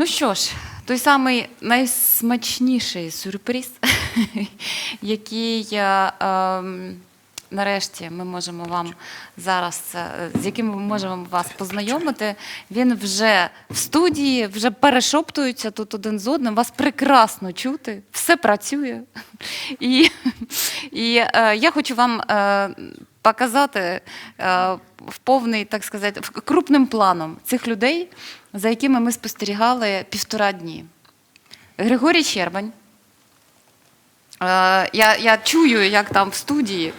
Ну що ж, той самий найсмачніший сюрприз, який е, ем, нарешті ми можемо вам зараз, е, з яким ми можемо вас познайомити. Він вже в студії, вже перешоптуються тут один з одним. Вас прекрасно чути, все працює. І, і е, я хочу вам е, показати е, в повний, так сказати, крупним планом цих людей, за якими ми спостерігали півтора дні. Григорій Щербань. Е, Я, я чую, як там в студії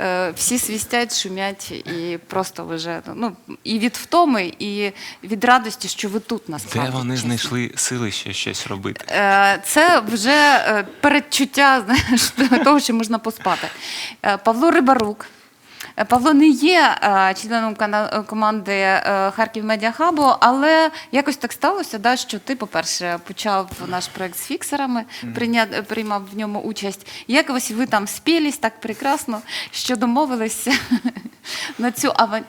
е, всі свістять, шумять, і просто вже ну, і від втоми, і від радості, що ви тут насправді. Де вони чесно. знайшли сили ще щось робити? Це вже передчуття знаєш, того, що можна поспати. Павло Рибарук. Е, Павло не є е, членом кана- команди е, Харків Медіахабу, але якось так сталося, да, що ти, по-перше, почав наш проект з фіксерами, приймав в ньому участь. Якось ви там спілись так прекрасно, що домовились на цю, ава-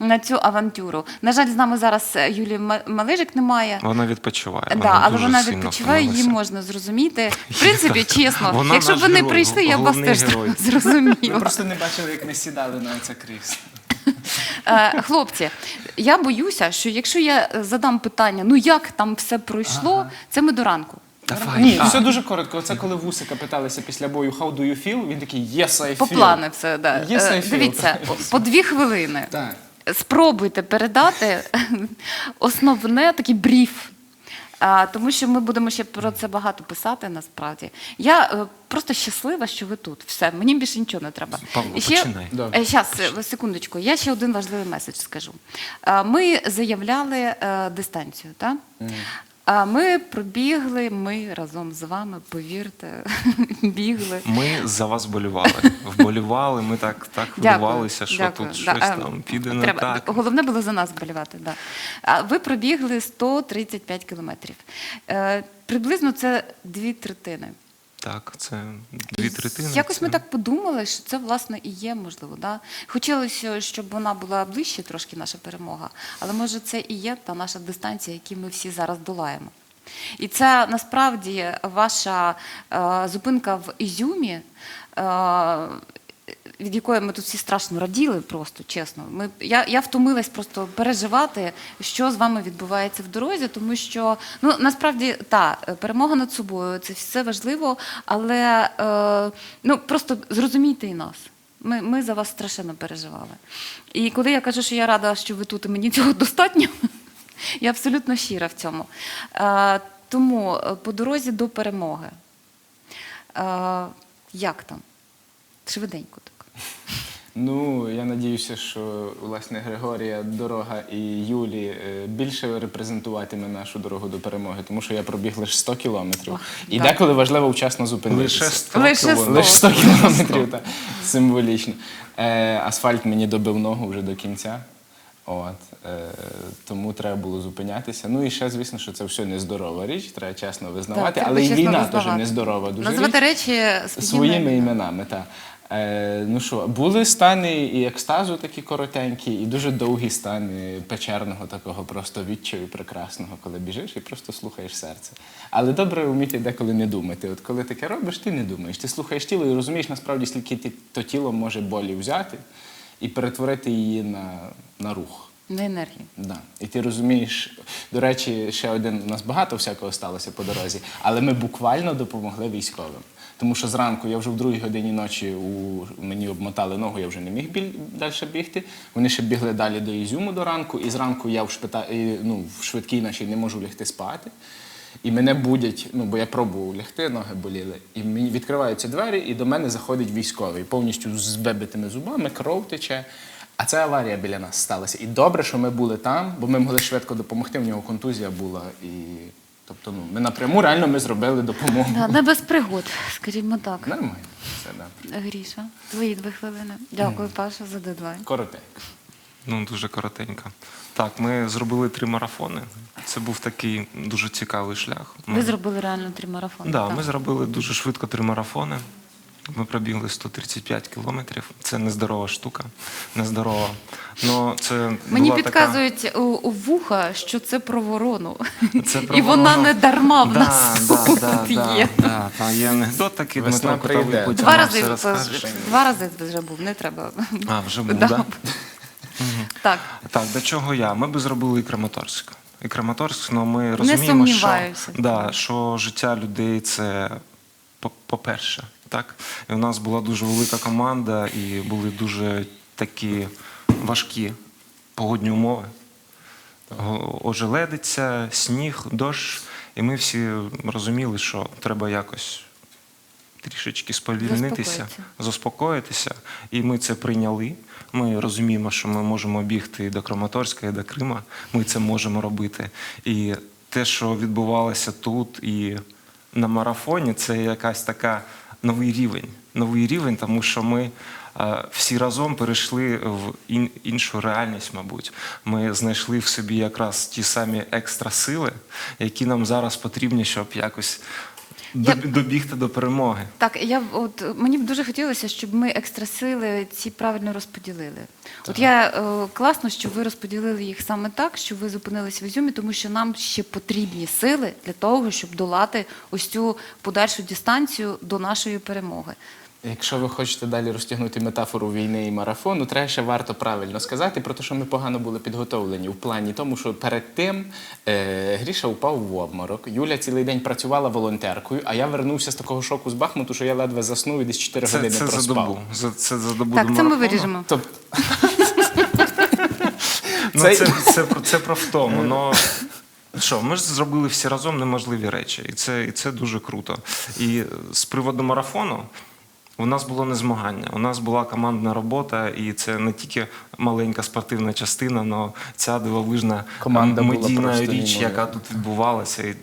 на цю авантюру. На жаль, з нами зараз е, Юлії Ма- Малижик немає. Вона відпочиває. Да, але вона відпочиває, її можна зрозуміти. В принципі, чесно, Вона якщо б герой, прийшли, я б вас теж герой. Ви зрозуміла. просто не бачили, як ми сідали на це крісло. Е, Хлопці, я боюся, що якщо я задам питання, ну як там все пройшло, це ми до ранку. Давай. Ні, все дуже коротко. Це коли Вусика питалися після бою How do you feel? Він такий Yes, I feel. По плану все. Да. Yes, I Е, feel. Дивіться, по дві хвилини. Так. Спробуйте передати основне такий бріф. А, тому що ми будемо ще про це багато писати насправді. Я е, просто щаслива, що ви тут. Все, мені більше нічого не треба. Павло, ще, починай. Щас, Зараз, секундочку, я ще один важливий меседж скажу. А, Ми заявляли е, дистанцію, так? А ми пробігли, ми разом з вами, повірте, бігли. Ми за вас болювали. Вболівали, ми так, так хвилювалися, що дякую. тут Да, щось а, там піде не треба. так. Головне було за нас болівати. Да. А ви пробігли 135 кілометрів. Е, приблизно це дві третини. Так, це дві третини. Якось ми так подумали, що це власне і є можливо. Да? Хотілося, щоб вона була ближче трошки, наша перемога, але може це і є та наша дистанція, яку ми всі зараз долаємо. І це насправді ваша е, зупинка в Ізюмі. Е, від якої ми тут всі страшно раділи, просто чесно. Ми, я, я втомилась просто переживати, що з вами відбувається в дорозі, тому що ну насправді та перемога над собою це все важливо, але е, ну просто зрозумійте і нас. Ми, ми за вас страшенно переживали. І коли я кажу, що я рада, що ви тут, і мені цього достатньо, я абсолютно щира в цьому. Е, тому е, по дорозі до перемоги. Е, як там? Швиденько. Ну, я надіюся, що власне Григорія дорога і Юлі е, більше репрезентуватиме нашу дорогу до перемоги, тому що я пробіг лише 100 кілометрів. Ох, І так. деколи важливо вчасно зупинитися. Лише 100 Лише кілометрів. 100. Лише 100 кілометрів, так, символічно. Е, асфальт мені добив ногу вже до кінця. От, е, тому треба було зупинятися. Ну і ще, звісно, що це все нездорова річ, треба чесно визнавати, треба але і чесно війна визнавати. теж нездорова. Дуже Назвати річ. речі своїми, Своїми іменами, так. Е, ну що, були стани і екстазу такі коротенькі, і дуже довгі стани печерного такого просто відчаю прекрасного, коли біжиш і просто слухаєш серце. Але добре вміти деколи не думати. От коли таке робиш, ти не думаєш. Ти слухаєш тіло і розумієш насправді, скільки ти то тіло може болі взяти і перетворити її на, на рух. на енергію. Да. І ти розумієш, до речі, ще один у нас багато всякого сталося по дорозі, але ми буквально допомогли військовим. Тому що зранку я вже в другій годині ночі у мені обмотали ногу, я вже не міг біль... далі бігти. Вони ще бігли далі до Ізюму до ранку, і зранку я в шпита... ну, в швидкій нашій не можу лягти спати. І мене будять, ну бо я пробував лягти, ноги боліли. І мені відкриваються двері, і до мене заходить військовий, повністю з вибитими зубами, кров тече. А це аварія біля нас сталася. І добре, що ми були там, бо ми могли швидко допомогти. В нього контузія була. І тобто, ну ми напряму реально ми зробили допомогу. Да, не без пригод, скажімо так. Нормально, все да. Гріша, твої дві хвилини. Дякую, Паша, за дедлайн. Коротенько. Ну, дуже коротенько. Так, ми зробили три марафони. Це був такий дуже цікавий шлях. Ви Ми- зробили реально три марафони. Да, так? ми зробили дуже швидко три марафони. Ми пробігли 135 кілометрів. Це нездорова штука. Нездорова. Но це Мені була підказують у, у вуха, що це про ворону. Це про І вона не дарма в Да, нас да, тут да, є. Да, да, там є анекдот такий, Весна Дмитро Котовий потім Два рази, два рази вже був, не треба. А, вже був, Да. да? Так. Так, до чого я? Ми би зробили і Краматорськ. І Краматорськ, але ми розуміємо, що, да, що життя людей це по- по-перше. Так? І у нас була дуже велика команда, і були дуже такі важкі погодні умови. О- Ожеледиця, сніг, дощ. І ми всі розуміли, що треба якось трішечки сповільнитися, заспокоїтися. І ми це прийняли. Ми розуміємо, що ми можемо бігти і до Краматорська, і до Крима. Ми це можемо робити. І те, що відбувалося тут і на марафоні, це якась така новий рівень. Новий рівень, тому що ми е, всі разом перейшли в іншу реальність, мабуть. Ми знайшли в собі якраз ті самі екстра сили, які нам зараз потрібні, щоб якось Я- добігти до перемоги. Так, я от мені б дуже хотілося, щоб ми екстрасили ці правильно розподілили. От я е, класно, що ви розподілили їх саме так, що ви зупинились в Ізюмі, тому що нам ще потрібні сили для того, щоб долати ось цю подальшу дистанцію до нашої перемоги. Якщо ви хочете далі розтягнути метафору війни і марафону, треба ще варто правильно сказати про те, що ми погано були підготовлені в плані тому, що перед тим е, Гріша упав в обморок. Юля цілий день працювала волонтеркою, а я вернувся з такого шоку з Бахмуту, що я ледве заснув і десь 4 Це, години це за добу. За, це за добу Так, до це ми виріжемо. Тобто, Ну, Це- це, це, про- це про втому. Но... Що, ми ж зробили всі разом неможливі речі, і це, і це дуже круто. І з приводу марафону у нас було не змагання, у нас була командна робота, і це не тільки маленька спортивна частина, але ця дивовижна Команда медійна річ, неймовірна. яка тут відбувалася. І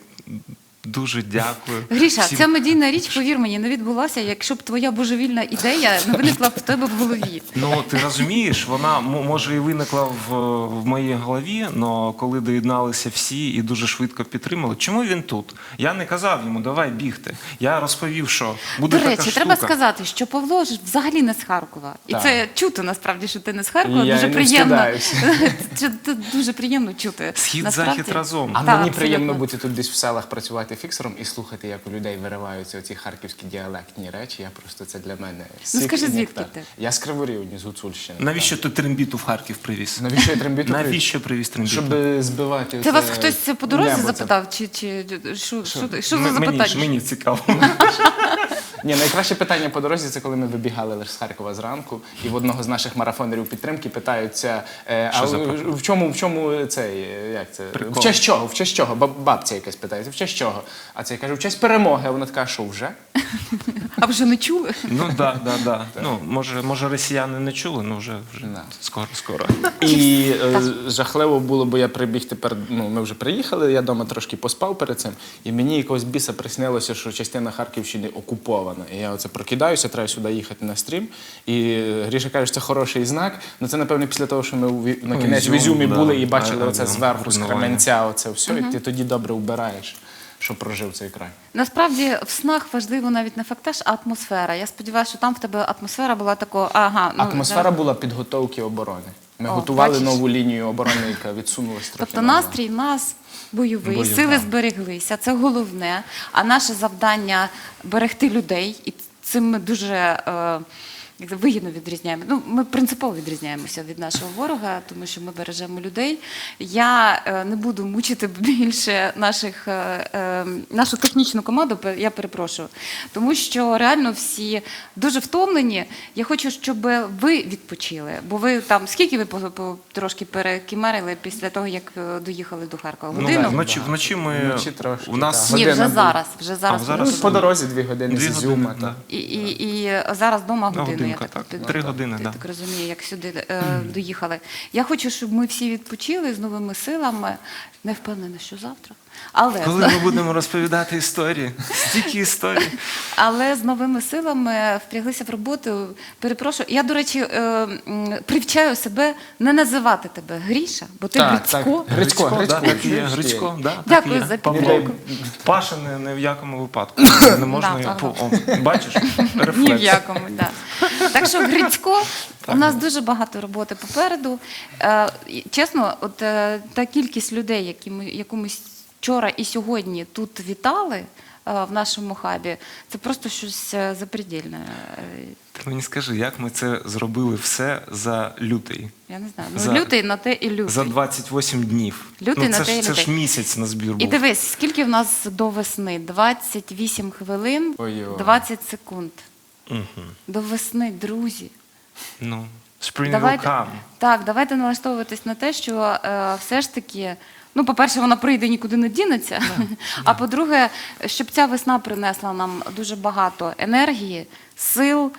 дуже дякую. Гріша, всім. ця медійна річ, повір мені, не відбулася, якщо б твоя божевільна ідея не виникла в тебе в голові. Ну, ти розумієш, вона може і виникла в, в моїй голові, але коли доєдналися всі і дуже швидко підтримали, чому він тут? Я не казав йому, давай бігти. Я розповів, що буде До така штука. треба сказати, що Павло ж взагалі не з Харкова. І Так. це чути насправді, що ти не з Харкова. Я дуже не приємно. Це дуже приємно чути. Схід, насправді. захід разом. А мені приємно бути тут десь в селах, працювати фіксером і слухати, як у людей вириваються оці харківські діалектні речі. Я просто це для мене. сік Ну, скажи, звідки ти? Я з Криворівні, з Гуцульщини. Навіщо ти трембіту в Харків привіз? Навіщо я трембіту привіз? Навіщо привіз трембіту? Щоб збивати. Це вас хтось по дорозі запитав, чи, чи що, що, що за запитання? мені цікаво. Ні, найкраще питання по дорозі це коли ми вибігали лише з Харкова зранку, і в одного з наших марафонерів підтримки питаються: е, а Що за в, в чому в чому цей е, як це Прикол. в честь чого? В честь чого? Баб- Бабця якась питається, в честь чого? А цей каже, в честь перемоги. А вона така, що вже? А вже не чули? Ну да, да, да. Ну, може, може, росіяни не чули, ну вже, вже Да. скоро, скоро. І е, жахливо було, бо я прибіг тепер. Ну, ми вже приїхали, я вдома трошки поспав перед цим, і мені якогось біса приснилося, що частина Харківщини окупована. І я оце прокидаюся, треба сюди їхати на стрім. І е, Гріша каже, що це хороший знак. Ну це напевно після того, що ми у Ві- на кінець в Ізюм, Ізюмі да. були і бачили А, оце а, зверху з руйнування. Кременця, оце все, і ти тоді добре вбираєш, що прожив цей край. Насправді в снах важливо навіть не фактаж, а атмосфера. Я сподіваюся, що там в тебе атмосфера була такого, ага, ну, Атмосфера да. була підготовки оборони. Ми О, готували бачиш? нову лінію оборони, яка відсунулась трохи. Тобто настрій в нас бойовий, Бойовий. сили збереглися, це головне. А наше завдання берегти людей, і цим ми дуже е, вигідно відрізняємо. Ну, ми принципово відрізняємося від нашого ворога, тому що ми бережемо людей. Я е, не буду мучити більше наших, е, е, нашу технічну команду, я перепрошую, тому що реально всі дуже втомлені. Я хочу, щоб ви відпочили, бо ви там скільки ви по, по, трошки перекімерили після того, як доїхали до Харкова? Ну, Годину? вночі, вночі ми Вночі трошки, у нас. Ні, вже зараз. Вже зараз, А, зараз? Ну, по дорозі дві години Дві з Ізюма. да. І, і, і зараз вдома На годину. Годинка, я так, так. Три години, ти да. так розумію, як сюди е, доїхали. Я хочу, щоб ми всі відпочили з новими силами. Не впевнена, що завтра. Але Коли ми будемо розповідати історії, стільки історій. Але з новими силами впряглися в роботу. Перепрошую. Я, до речі, е, привчаю себе не називати тебе Гріша, бо ти Так, так. Грицько. Грицько, да, так є. Грицько, да, Дякую є. за підтримку. Паша не, не в якому випадку. Не можна Да, по- о, бачиш? Ні в якому, да. Так що Грицько, у нас дуже багато роботи попереду. Е, чесно, от е, та кількість людей, які ми, яку ми вчора і сьогодні тут вітали е, в нашому хабі, це просто щось е, запредельне. Е, Ти мені скажи, як ми це зробили все за лютий? Я не знаю. Ну, За- лютий на те і лютий. За 28 днів. Лютий ну, на це, те і ж, це ж місяць на збір був. І дивись, скільки в нас до весни? 28 хвилин, Ой-ой. 20 секунд. Мгм. До весни, друзі. Ну, spring will Давайте, come. так, давайте налаштовуватись на те, що е, все ж таки, ну, по-перше, вона прийде нікуди не дінеться. А по-друге, щоб ця весна принесла нам дуже багато енергії, сил.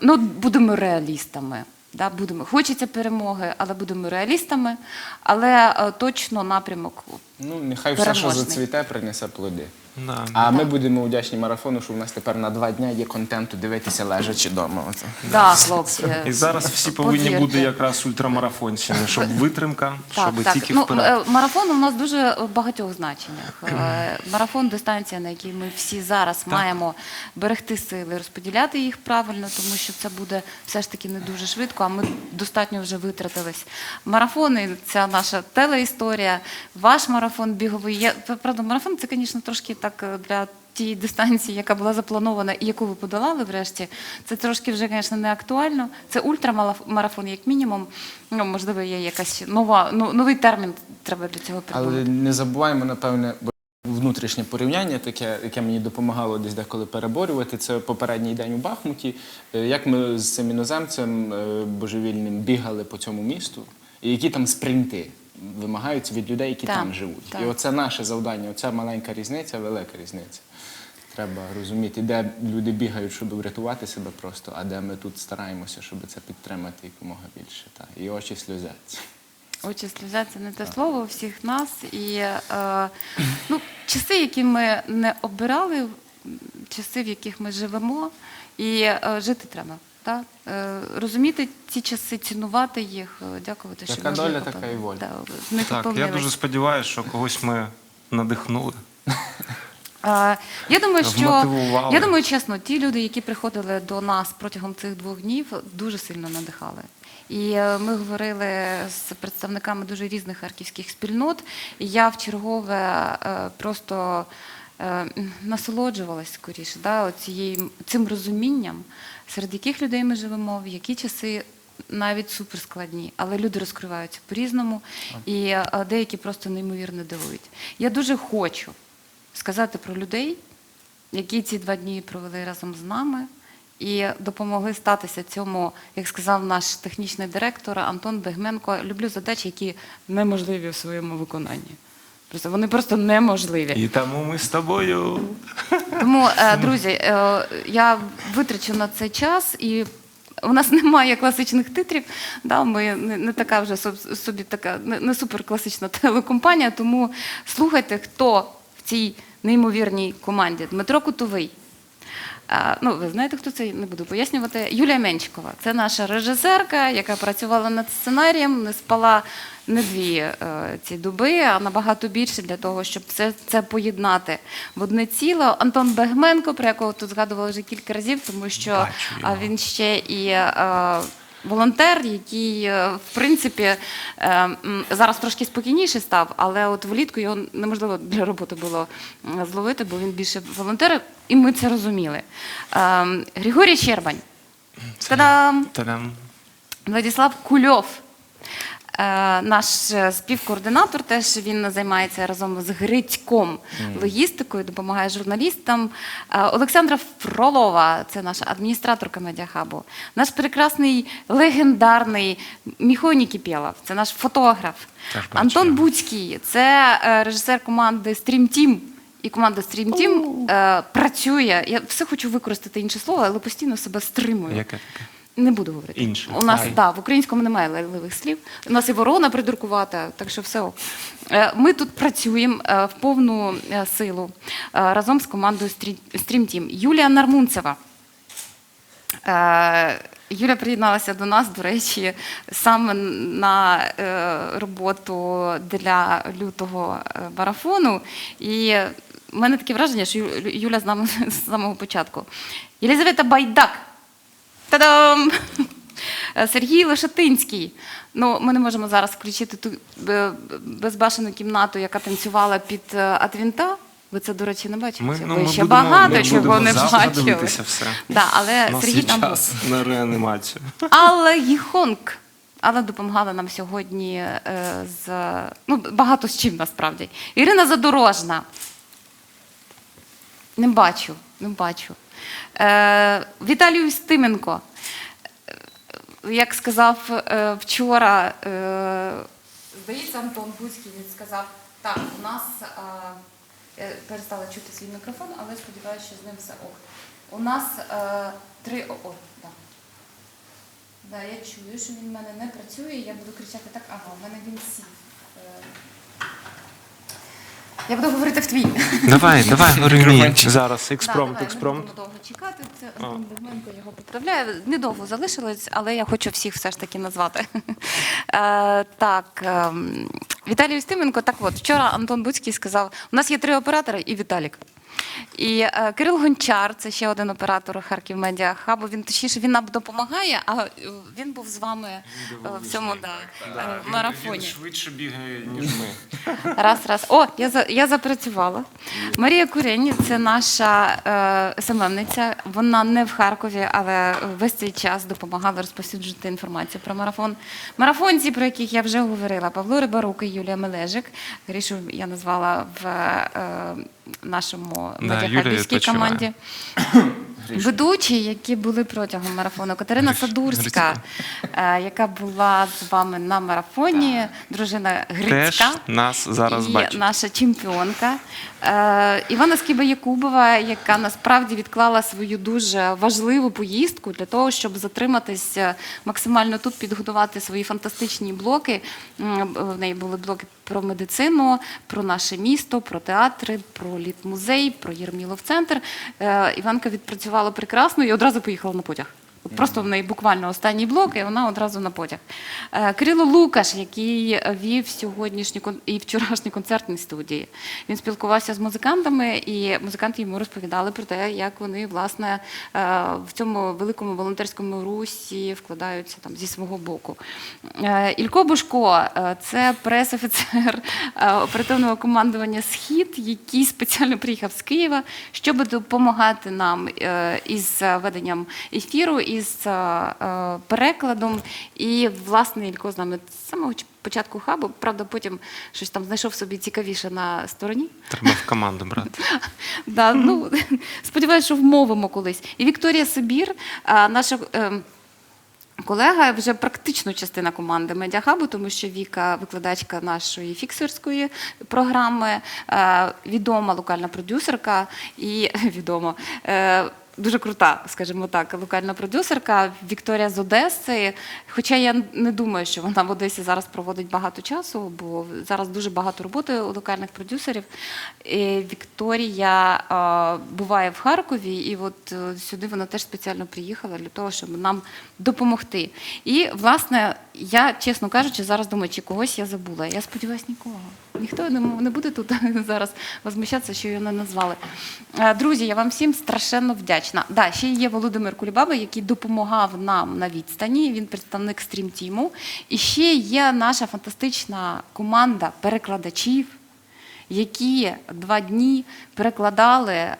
Ну, будемо реалістами. Да, будемо. Хочеться перемоги, але будемо реалістами. Але е, точно напрямок Ну, нехай все, що зацвіте, принесе плоди. Да. А ми будемо вдячні марафону, що в нас тепер на два дня є контенту дивитися лежачи вдома. Оце. Да, хлопці. І зараз всі повинні повірте. бути якраз ультрамарафонцями, щоб витримка, Так, щоб так. тільки ну, вперед. е, марафон у нас дуже в багатьох значеннях. Е, Марафон дистанція, на якій ми всі зараз маємо берегти сили, розподіляти їх правильно, тому що це буде все ж таки не дуже швидко, а ми достатньо вже витратились. Марафони ця наша телеісторія, ваш марафон біговий. Я, правда, марафон це, звісно, трошки так е, для. Тієї дистанції, яка була запланована і яку ви подолали врешті, це трошки вже, звісно, не актуально. Це ультрамарафон, як мінімум. Ну, можливо, є якась нова, ну, новий термін треба для цього придумати. Але не забуваємо, напевне, бо внутрішнє порівняння, таке, яке мені допомагало десь деколи переборювати, це попередній день у Бахмуті. Е, Як ми з цим іноземцем е, божевільним бігали по цьому місту, і які там спринти вимагаються від людей, які Так, там живуть. так. І оце наше завдання, оця маленька різниця, велика різниця. Треба розуміти, де люди бігають, щоб врятувати себе просто, а де ми тут стараємося, щоб це підтримати якомога більше. Та. І очі сльозяться. Очі сльозяться не те слово у всіх нас. І е, ну, часи, які ми не обирали, часи, в яких ми живемо, і е, жити треба. Так? Е, розуміти ці часи, цінувати їх, е, дякувати, що Яка ми доля, така і воля. Да, них Так, я дуже сподіваюся, що когось ми надихнули. Я думаю, що я думаю, чесно, ті люди, які приходили до нас протягом цих двох днів, дуже сильно надихали. І е, ми говорили з представниками дуже різних харківських спільнот. І я в чергове просто насолоджувалась скоріше да, оцією, цим розумінням, серед яких людей ми живемо, в які часи навіть суперскладні, але люди розкриваються по-різному, і е, деякі просто неймовірно дивують. Я дуже хочу сказати про людей, які ці два дні провели разом з нами і допомогли статися цьому, як сказав наш технічний директор Антон Бегменко. Люблю задачі, які неможливі в своєму виконанні. Просто вони просто неможливі. І тому ми з тобою. Тому, е, друзі, е, я витрачу на цей час і. У нас немає класичних титрів, да, ми не, не така вже соб- собі така не, не суперкласична телекомпанія, тому слухайте, хто в цій неймовірній команді. Дмитро Кутовий. Ну, ви знаєте, хто це? Не буду пояснювати. Юлія Менчикова. Це наша режисерка, яка працювала над сценарієм, не спала не дві е, ці доби, а набагато більше для того, щоб все це поєднати в одне ціло. Антон Бегменко, про якого тут згадували вже кілька разів, тому що він ще і. Волонтер, який, е, в принципі, е, зараз трошки спокійніше став, але от влітку його неможливо для роботи було зловити, бо він більше волонтер, і ми це розуміли. Е, Григорій Щербань. Та-дам! Та-дам. Владислав Кульов. Е, Наш е, співкоординатор теж він займається разом з Грицьком логістикою, допомагає журналістам. Е, Олександра Фролова, це наша адміністраторка медіахабу. Наш прекрасний легендарний Міхой Нікіпєлов, це наш фотограф. Антон. Буцький, це режисер команди Stream Team. І команда Stream Team е, працює. Я все хочу використати інше слово, але постійно себе стримую. Яке таке? Не буду говорити. Інше. У нас Ай. да, в українському немає лайливих слів. У нас і ворона придуркувата, так що все. ок. Е, Ми тут працюємо е, в повну е, силу разом з командою Stream Team. Юлія Нармунцева. Юля приєдналася до нас, до речі, саме на роботу для лютого марафону. І в мене таке враження, що Юля з нами з самого початку. Єлізавета Байдак. Та-дам! Сергій Лошатинський. Ну, ми не можемо зараз включити ту безбашену кімнату, яка танцювала під е, Атвінта. Ви це, до речі, не бачили? Ми, ну, ми ще будемо, багато ми чого будемо не бачили. все. Да, але нас Сергій там був. на реанімацію. Алла Гіхонг. Алла допомагала нам сьогодні е, з ну, багато з чим насправді. Ірина Задорожна. Не бачу, не бачу. Е, Віталій Устименко. Е, Як сказав е, вчора, здається, Антон Гуцький, він сказав, так, у нас я перестала чути свій мікрофон, але сподіваюся, що з ним все ок. У нас три ОО. Да, я чую, що він в мене не працює, я буду кричати так, ага, в мене він сів. Я буду говорити в твій. Давай, давай, говори мені. Зараз, експромт, експромт. довго чекати. Це Антон Дегменко його поправляє. Недовго залишилось, але я хочу всіх все ж таки назвати. Е, так, ем, Віталій Устименко, так от, вчора Антон Буцький сказав: у нас є три оператори і Віталік. І е, Кирил Гончар, це ще один оператор Харків Медіа Хабу. Він точніше він нам допомагає, а е, він був з вами е, в цьому да, е, марафоні. швидше бігає, ніж ми. Раз, раз. О, я за я запрацювала. Марія Курені це наша е, СММниця. Вона не в Харкові, але весь цей час допомагала розповсюджувати інформацію про марафон. Марафонці, про яких я вже говорила, Павло Рибарук і Юлія Мележик. Грішу я назвала в е, нашому медіахабівській команді. Ведучі, які були протягом марафону, Катерина Гриш- Садурська, е, яка була з вами на марафоні, дружина Теж Грицька. нас зараз і бачить. наша чемпіонка Івана Скіба Якубова, яка насправді відклала свою дуже важливу поїздку для того, щоб затриматися максимально тут, підготувати свої фантастичні блоки. В неї були блоки про медицину, про наше місто, про театри, про літмузей, про Єрмілов центр. Е, Іванка відпрацювала прекрасно і одразу поїхала на потяг. Просто в неї буквально останній блок, і вона одразу на потяг. Е, Кирило Лукаш, який вів сьогоднішні кон- і вчорашні концертні студії. Він спілкувався з музикантами, і музиканти йому розповідали про те, як вони власне е, в цьому великому волонтерському русі вкладаються там зі свого боку. Е, Ілько Бушко це прес-офіцер оперативного командування Схід, який спеціально приїхав з Києва, щоб допомагати нам із веденням ефіру, із е, е, перекладом. І власне Ілько з нами з самого початку хабу. Правда, потім щось там знайшов собі цікавіше на стороні. Треба в команду брати. Да, ну, сподіваюся, що вмовимо колись. І Вікторія Сибір, а, наша. ем, Колега вже практично частина команди Медіахабу, тому що Віка викладачка нашої фіксерської програми, е, відома локальна продюсерка і відома. Дуже крута, скажімо так, локальна продюсерка Вікторія з Одеси. Хоча я не думаю, що вона в Одесі зараз проводить багато часу, бо зараз дуже багато роботи у локальних продюсерів. І Вікторія е, буває в Харкові, і от е, сюди вона теж спеціально приїхала для того, щоб нам допомогти. І, власне, я, чесно кажучи, зараз думаю, чи когось я забула. Я сподіваюся, нікого. Ніхто не, буде тут зараз возмущатися, що його не назвали. Е, Друзі, я вам всім страшенно вдячна. Да, ще є Володимир Кулібаба, який допомагав нам на відстані. Він представник стрім-тіму. І ще є наша фантастична команда перекладачів які два дні перекладали е,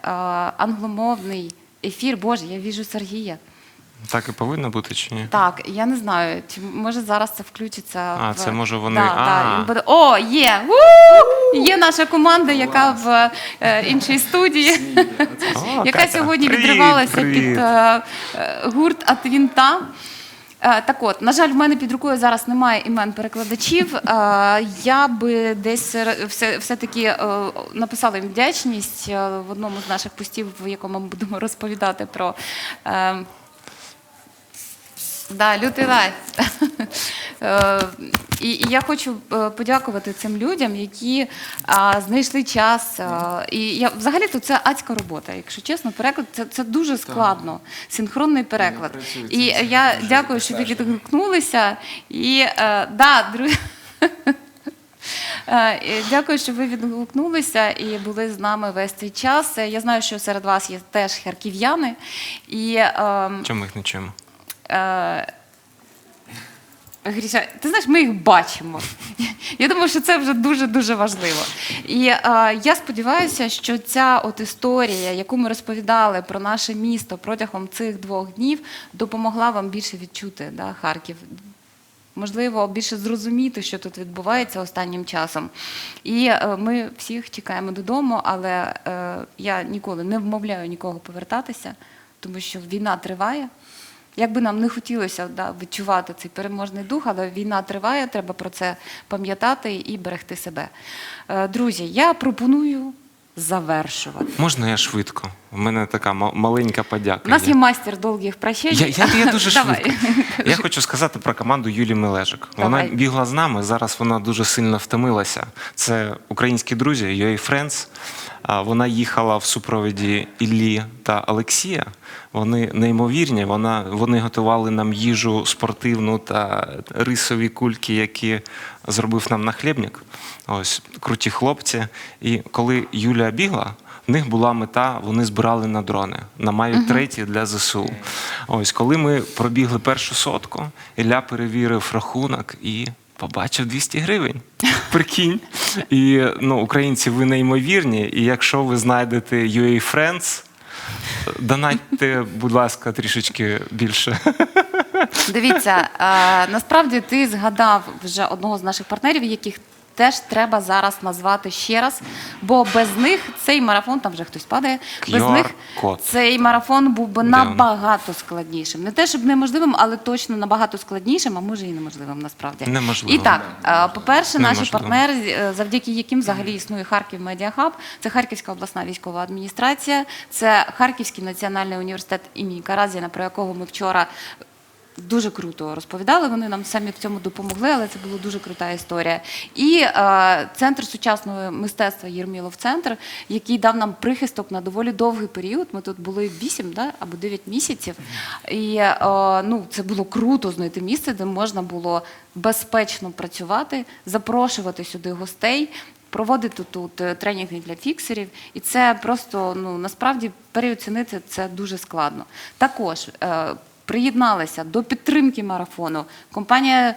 англомовний ефір. Боже, я віжу Сергія. Так і повинно бути чи ні? Так, я не знаю, чи може зараз це включиться. А, в... це може вони- Да, да, А. він буде... О, є! У! Є наша команда, яка в е, іншій студії, О, яка сьогодні Привіт, відривалася привіт. під е, е, гурт Атвінта. Е, Так от, на жаль, в мене під рукою зараз немає імен перекладачів. Е, Я би десь все, все-таки написала їм вдячність в одному з наших постів, в якому ми будемо розповідати про. Е, Да, лютий лайф. Е, І, і я хочу е, подякувати цим людям, які а, знайшли час. а, і я взагалі то це адська робота. Якщо чесно, переклад це, це дуже складно. Синхронний переклад. І я дякую, що ви відгукнулися. І е, да, друзі. Е, Дякую, що ви відгукнулися і були з нами весь цей час. Е, Я знаю, що серед вас є теж харків'яни. І ем, Чому ми їх не чуємо? Е, Гріша, ти знаєш, ми їх бачимо. Я думаю, що це вже дуже дуже важливо. І е, я сподіваюся, що ця от історія, яку ми розповідали про наше місто протягом цих двох днів, допомогла вам більше відчути да, Харків. Можливо, більше зрозуміти, що тут відбувається останнім часом. І е, ми всіх чекаємо додому, але е, я ніколи не вмовляю нікого повертатися, тому що війна триває. Як би нам не хотілося да, відчувати цей переможний дух, але війна триває, треба про це пам'ятати і берегти себе. Е, Друзі, я пропоную завершувати. Можна я швидко? У мене така маленька подяка. У нас є. майстер довгих прощень. Я, я, я дуже швидко. Я хочу сказати про команду Юлії Мележик. Давай. Вона бігла з нами. Зараз вона дуже сильно втомилася. Це українські друзі, UA Friends. Вона їхала в супроводі Іллі та Олексія. Вони неймовірні. Вона, вони готували нам їжу спортивну та рисові кульки, які зробив нам нахлібник. Ось круті хлопці. І коли Юля бігла, в них була мета, вони збирали на дрони, на Mavic 3 для ЗСУ. Ось коли ми пробігли першу сотку, Ілля перевірив рахунок і побачив 200 гривень. Прикинь. І ну, українці, ви неймовірні. І якщо ви знайдете UA Friends, донатьте, будь ласка, трішечки більше. Дивіться, насправді ти згадав вже одного з наших партнерів, яких теж треба зараз назвати ще раз, бо без них цей марафон, там вже хтось падає, без них цей марафон був би набагато складнішим. Не те, щоб неможливим, але точно набагато складнішим, а може і неможливим насправді. Неможливо. І так, е, по-перше, наші партнери, е, завдяки яким взагалі існує Харків Медіахаб, це Харківська обласна військова адміністрація, це Харківський національний університет імені Каразіна, про якого ми вчора Дуже круто розповідали. Вони нам самі в цьому допомогли, але це була дуже крута історія. І е, центр сучасного мистецтва Єрмілов центр, який дав нам прихисток на доволі довгий період. Ми тут були 8 да, або 9 місяців. І е, ну, це було круто знайти місце, де можна було безпечно працювати, запрошувати сюди гостей. Проводити тут е, тренінги для фіксерів, і це просто ну насправді переоцінити це дуже складно. Також е, приєдналася до підтримки марафону компанія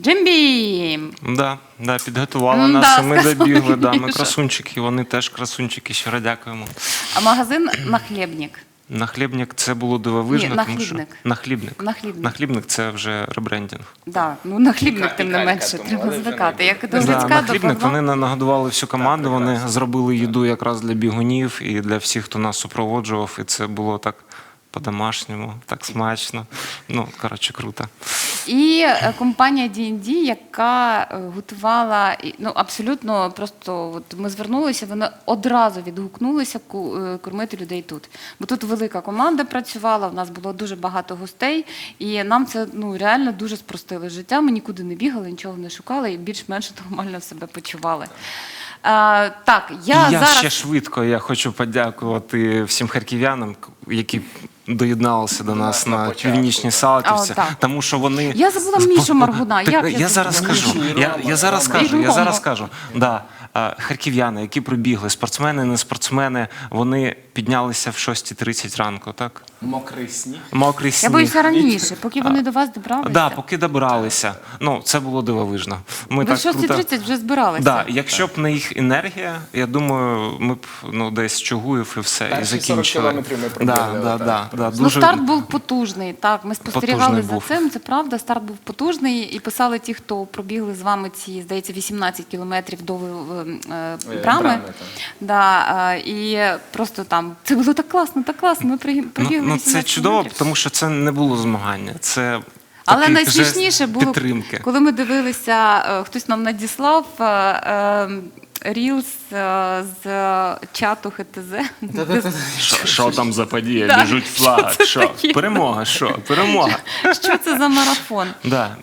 Джимбім. Да, да, підготувала М, нас, і ми сказала добігли. Да, ми Міша. красунчики, вони теж красунчики. Щиро дякуємо. А магазин Нахлєбнік. Нахлібник це було дивовижно, Ні, тому що нахлібник. нахлібник. Нахлібник. Нахлібник це вже ребрендінг. Да, ну нахлібник, Калька, тим не менше, треба звикати. Як до Да, Грицька до нахлібник Павла. вони на- нагодували всю команду. Вони зробили їду якраз для бігунів і для всіх, хто нас супроводжував. І це було так по-домашньому, так смачно. Ну, коротше, круто. І е, компанія D&D, яка е, готувала ну абсолютно просто от ми звернулися, вони одразу відгукнулися е, кормити людей тут. Бо тут велика команда працювала, в нас було дуже багато гостей, і нам це ну реально дуже спростило життя. Ми нікуди не бігали, нічого не шукали і більш-менш нормально себе почували. Е, так, я, я зараз ще швидко я хочу подякувати всім харків'янам, які доєдналися до нас на на А, так. тому що вони Я забула Мішу Маргуна. Як я я зараз скажу. Я, я зараз кажу, скажу. Я зараз скажу. Да, харків'яни, які прибігли, спортсмени, не спортсмени, вони піднялися в 6.30 ранку, так? Мокрий сніг. Мокрий я боюся раніше, поки вони до вас добралися. Да, поки добралися. Ну, це було дивовижно. Ми Ви в так круто... 6.30 вже збиралися. Да, якщо б не їх енергія, я думаю, ми б ну десь Чугуїв і все, і Перші 40 кілометрів ми пробігли, да, да, да, да, Ну, старт був потужний. Так, ми спостерігали Потужний за був. цим. Це правда. Старт був потужний, і писали ті, хто пробігли з вами ці, здається, 18 кілометрів до е, е, брами. брами. Да, е, і просто там це було так класно, так класно. Ми пригі- Ну, пробігли 18 це чудово, тому що це не було змагання. Це Але такий найсмішніше було, підтримки. коли ми дивилися, е, хтось нам надіслав е, е, рілс е, з чату ХТЗ. Що, що там за подія? Да. Біжуть флаг. це Що? таке? Перемога, що? Перемога. Що це за марафон? Да.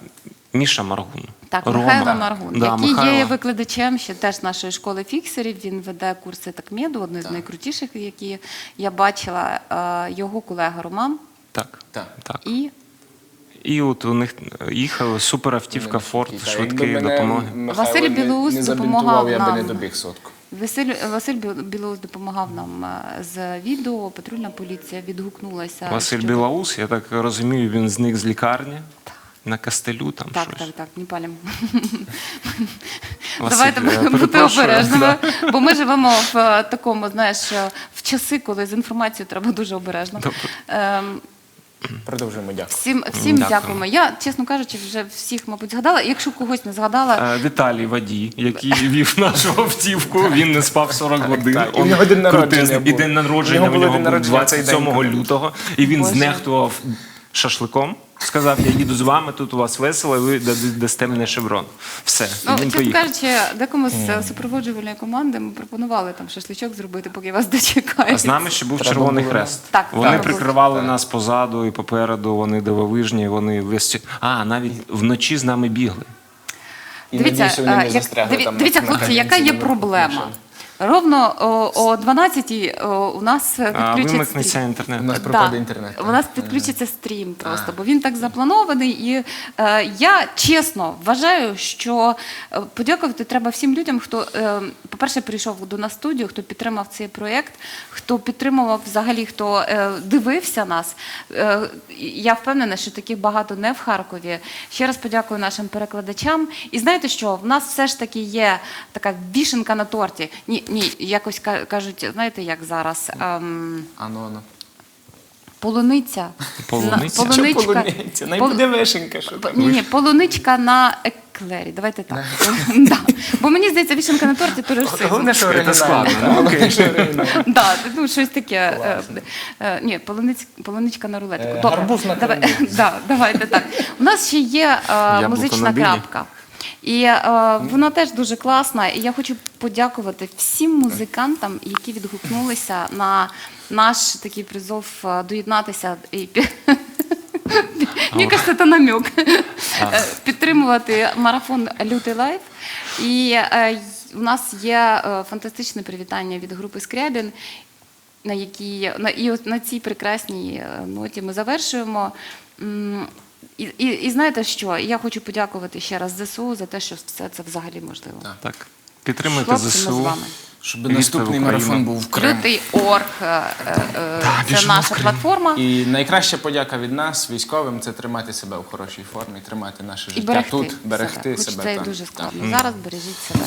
Міша Маргун. Так, Рома. Михайло Маргун, Да, який є викладачем ще теж нашої школи фіксерів. Він веде курси такмеду, один з найкрутіших, які я бачила. Е, Його колега Роман Так. Так. так. і І от у них їхала суперавтівка Форд Та, швидкої допомоги. Михайло Василь Білоус не допомагав я би не добіг сотку. Василь, Василь Білоус допомагав нам е, з відео. Патрульна поліція відгукнулася. Василь що- Білаус, я так розумію, він зник з лікарні на кастелю там Так, щось. так, так, не палім. Василь, Давайте будемо бути обережними, бо ми живемо в е, такому, знаєш, е, в часи, коли з інформацією треба дуже обережно. Добре. Ем, Продовжуємо, дякую. Всім, всім Дякуємо. дякуємо. Я, чесно кажучи, вже всіх, мабуть, згадала. Якщо когось не згадала, Е, Віталій Водій, який вів нашу автівку, він не спав 40 годин. так. І в Он нього день народження. І день народження У нього був народження в цей 27 лютого, і він Боже. знехтував шашликом. Сказав, я їду з вами, тут у вас весело, і ви дасте мене шеврон. Все, ну, він чесно поїхав. кажучи, декому з супроводжувальної команди ми пропонували там шашличок зробити, поки вас дочекають. А з нами ще був Треба Червоний було. Хрест. Так, вони так. прикривали нас позаду і попереду, вони дивовижні, вони весь... А, навіть вночі з нами бігли. І Дивіться, надіюсь, вони не як- застрягли диві- там на- дивіться, на хлопці, яка границі є проблема? машині. Ровно о, о 12-й у нас е, підключиться стрім. інтернет. У нас пропаде інтернет. У нас підключиться стрім просто, бо він так запланований. І е, я чесно вважаю, що е, подякувати треба всім людям, хто, е, по-перше, прийшов до нас студію, хто підтримав цей проєкт, хто підтримував взагалі, хто е, дивився нас. Е, я впевнена, що таких багато не в Харкові. Ще раз подякую нашим перекладачам. І знаєте що? В нас все ж таки є така вішенка на торті. Ні, ні, якось ка- кажуть, знаєте, як зараз. Ем, Ану, ану. Полуниця. Полуниця? На- Що полуниця? Най Пол- буде вишенька, що там? Ні, ні, полуничка на еклері. Давайте так. Да. Бо мені здається, вішенка на торті то ж Головне, що Це оригінально. складно, ну. Да, ну щось таке. е, е, Ні, полуниць, полуничка на рулетику. Е, Добре. гарбуз на Давай- кремі. да, Давайте так. У нас ще є е, музична на білі. крапка. І е, вона теж дуже класна. І я хочу подякувати всім музикантам, які відгукнулися на наш такий призов е, доєднатися і Мені кажется, це намек. Е, Підтримувати марафон Лютий лайф. І е, у нас є е, фантастичне привітання від групи Скрябін, на якій на, і от на цій прекрасній ноті ми завершуємо. М, І, і, і знаєте що? Я хочу подякувати ще раз ЗСУ за те, що все це взагалі можливо. Так. Підтримуйте Хлопці, ми з ЗСУ. вами. Щоб Віктор наступний Україна. марафон був в Криму. Лютий орг е, е, це біжимо в наша Крим. платформа. І найкраща подяка від нас, військовим, це тримати себе в хорошій формі, тримати наше І життя берегти тут, берегти себе. Хоч це і там. дуже Так. складно. Зараз бережіть себе.